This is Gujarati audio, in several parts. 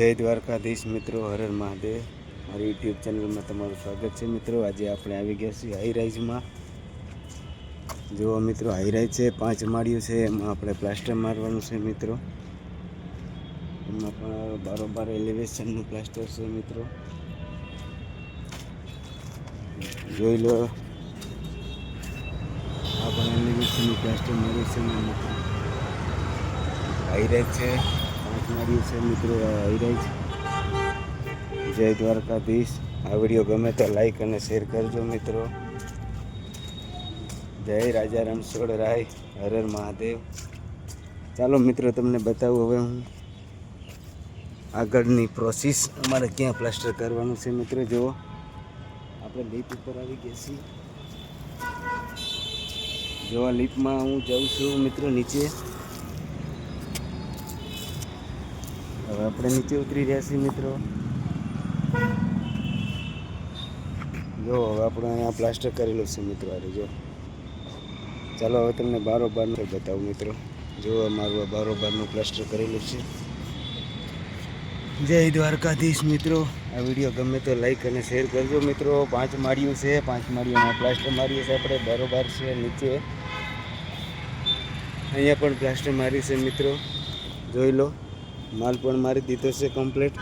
જય દ્વારકાધીશ મિત્રો હર હર મહાદેવ. મારી યુટ્યુબ ચેનલમાં તમારું સ્વાગત છે મિત્રો. આજે આપણે આવી ગયા છીએ હાઈરાઇઝમાં જુઓ મિત્રો હાઈરાઇઝ છે, પાંચ માળ્યું છે, એમાં આપણે પ્લાસ્ટર મારવાનું છે મિત્રો. એમાં પણ બારોબાર એલિવેશનનું પ્લાસ્ટર છે મિત્રો. જોઈ લો. આપણે એલિવેશનનું પ્લાસ્ટર માર્યું છે હાઈરાઇઝ છે. પાંચ દિવસે મિત્રો, આ છે. જય દ્વારકાધીશ. આ વીડિયો ગમે તો લાઈક અને શેર કરજો મિત્રો. જય રાજા રણછોડ રાય. હર હર મહાદેવ. ચાલો મિત્રો, તમને બતાવું હવે હું આગળની પ્રોસેસ અમારે ક્યાં પ્લાસ્ટર કરવાનું છે મિત્રો, જુઓ. આપણે લીપ ઉપર આવી ગયા છીએ. જો આ લીપમાં હું જાઉં છું મિત્રો નીચે. હવે આપણે નીચે ઉતરી રહ્યા છીએ મિત્રો. જો, હવે આપણે અહીંયા પ્લાસ્ટર કરેલું છે મિત્રો અરે જો. ચાલો, હવે તમને બારોબારનું બતાવું મિત્રો. જો, અમારું આ બારોબારનું પ્લાસ્ટર કરેલું છે. જય દ્વારકાધીશ મિત્રો. આ વીડિયો ગમે તો લાઈક અને શેર કરજો મિત્રો. પાંચ માળીઓ છે, પાંચ માળીઓમાં પ્લાસ્ટર મારીએ છીએ આપણે. બારોબાર છે, નીચે. અહીંયા પણ પ્લાસ્ટર મારી છે મિત્રો. જોઈ લો. માલ પણ મારી દીધો છે કમ્પ્લીટ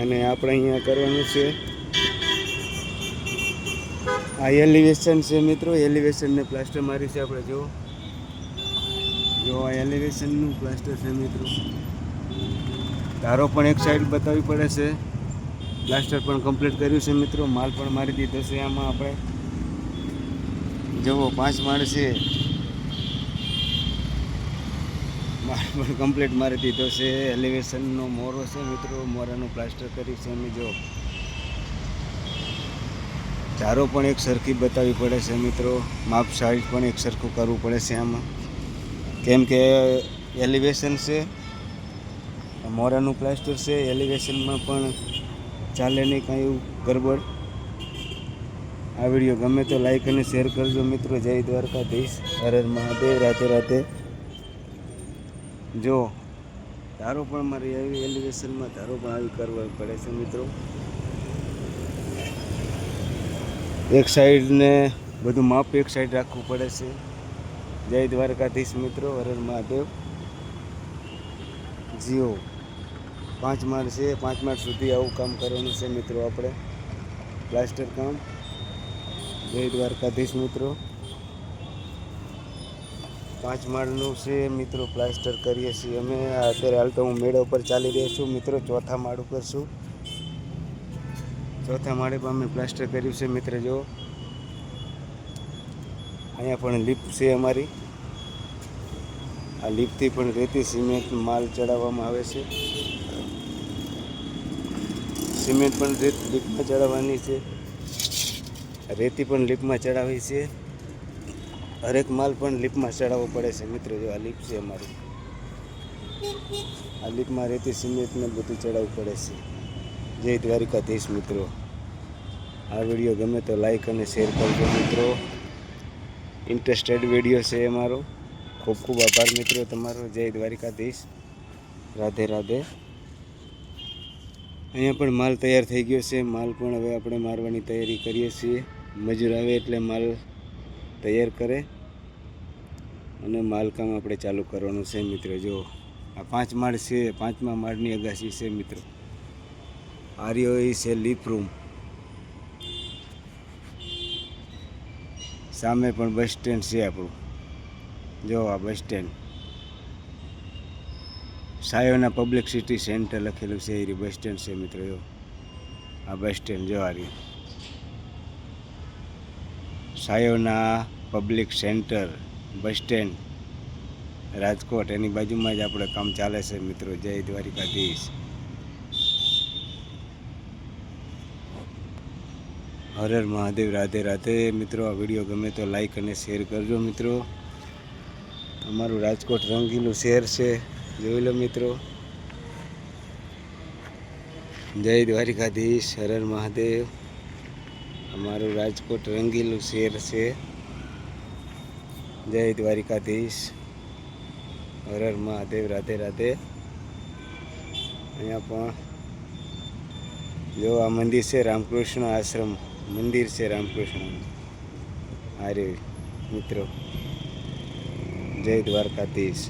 અને આપણે અહીંયા કરવાનું છે. આ એલિવેશન છે મિત્રો એલિવેશનને પ્લાસ્ટર મારી છે આપણે, જુઓ. જો આ એલિવેશનનું પ્લાસ્ટર છે મિત્રો. તારો પણ એક સાઈડ બતાવવી પડે છે. પ્લાસ્ટર પણ કમ્પ્લીટ કર્યું છે મિત્રો, માલ પણ મારી દીધો છે આમાં આપણે. જુઓ, પાંચ માળ છે. માલ પણ કમ્પ્લીટ મારી દીધો છે. એલિવેશનનો મોરો છે મિત્રો. મોરાનું પ્લાસ્ટર કરી છે અમે જો. ચારો પણ એક સરખી બતાવવી પડે છે મિત્રો. માપ સાઈઝ પણ એક સરખું કરવું પડે છે આમાં. કેમ કે એલિવેશન છે, મોરાનું પ્લાસ્ટર છે એલિવેશનમાં પણ ચાલે નહીં કાંઈ એવું ગરબડ. આ વીડિયો ગમે તો લાઈક અને શેર કરજો મિત્રો. જય દ્વારકાધીશ. હર હર મહાદેવ. રાતે રાધે. જો, ધારો પણ મારી એવી એલિવેશનમાં ધારો પણ આવી કરવા પડે છે મિત્રો. એક સાઈડને બધું માપ એક સાઈડ રાખવું પડે છે. જય દ્વારકાધીશ મિત્રો હર હર મહાદેવ. જીઓ, પાંચ માળ છે, પાંચ માળ સુધી આવું કામ કરવાનું છે મિત્રો આપણે. પ્લાસ્ટર કામ. જય દ્વારકાધીશ મિત્રો. પાંચ માળનું છે મિત્રો, પ્લાસ્ટર કરીએ છીએ અમે. અત્યારે હાલ તો હું મેળા ઉપર ચાલી રહ્યો છું. મિત્રો, ચોથા માળ ઉપર છું. ચોથા માળે પણ અમે પ્લાસ્ટર કર્યું છે, મિત્ર, જો. અહીંયા પણ લિફ્ટ છે અમારી. આ લિફ્ટથી પણ રેતી સિમેન્ટ માલ ચડાવવામાં આવે છે. સિમેન્ટ પણ રેત લિફ્ટમાં ચડાવવાની છે. રેતી પણ લિફ્ટમાં ચડાવી છે. હરેક માલ પણ લીપમાં ચડાવવો પડે છે મિત્રો, જો આ લીપ છે અમારી. આ લીપમાં રેતી સિમેન્ટને બધું ચડાવવું પડે છે. જય દ્વારિકાધીશ મિત્રો. આ વીડિયો ગમે તો લાઈક અને શેર કરજો મિત્રો. ઇન્ટરેસ્ટેડ વીડિયો છે અમારો. ખૂબ ખૂબ આભાર મિત્રો તમારો. જય દ્વારિકાધીશ. રાધે રાધે. અહીંયા પણ માલ તૈયાર થઈ ગયો છે. માલ પણ હવે આપણે મારવાની તૈયારી કરીએ છીએ. મજૂર આવે એટલે માલ તૈયાર કરે અને માલકામ આપણે ચાલુ કરવાનું છે મિત્રો. જો આ પાંચ માળ છે, પાંચમા માળની અગાસી છે મિત્રો. આર્યો એ છે લીપ રૂમ. સામે પણ બસ સ્ટેન્ડ છે આપણું. જો આ bus stand. Sayona public city centre લખેલું છે, એ બસ સ્ટેન્ડ છે મિત્રો, જો. આ બસ સ્ટેન્ડ, જો આ Sayona public centre bus stand, Rajkot, એની બાજુમાં જ આપણે કામ ચાલે છે મિત્રો. જય દ્વારિકાધીશ. હર હર મહાદેવ, રાધે રાધે. મિત્રો, આ વીડિયો ગમે તો લાઈક અને શેર કરજો મિત્રો. અમારું રાજકોટ રંગીલું શહેર છે. જોઈ લો મિત્રો. જય દ્વારિકાધીશ. હર હર મહાદેવ. અમારું રાજકોટ રંગીલું શહેર છે. જય દ્વારિકાધીશ. હર મહાદેવ, રાધે રાધે. અહીંયા પણ જો આ મંદિર છે રામકૃષ્ણ આશ્રમ, મંદિર છે રામકૃષ્ણ આરે મિત્રો, જય દ્વારકાધીશ.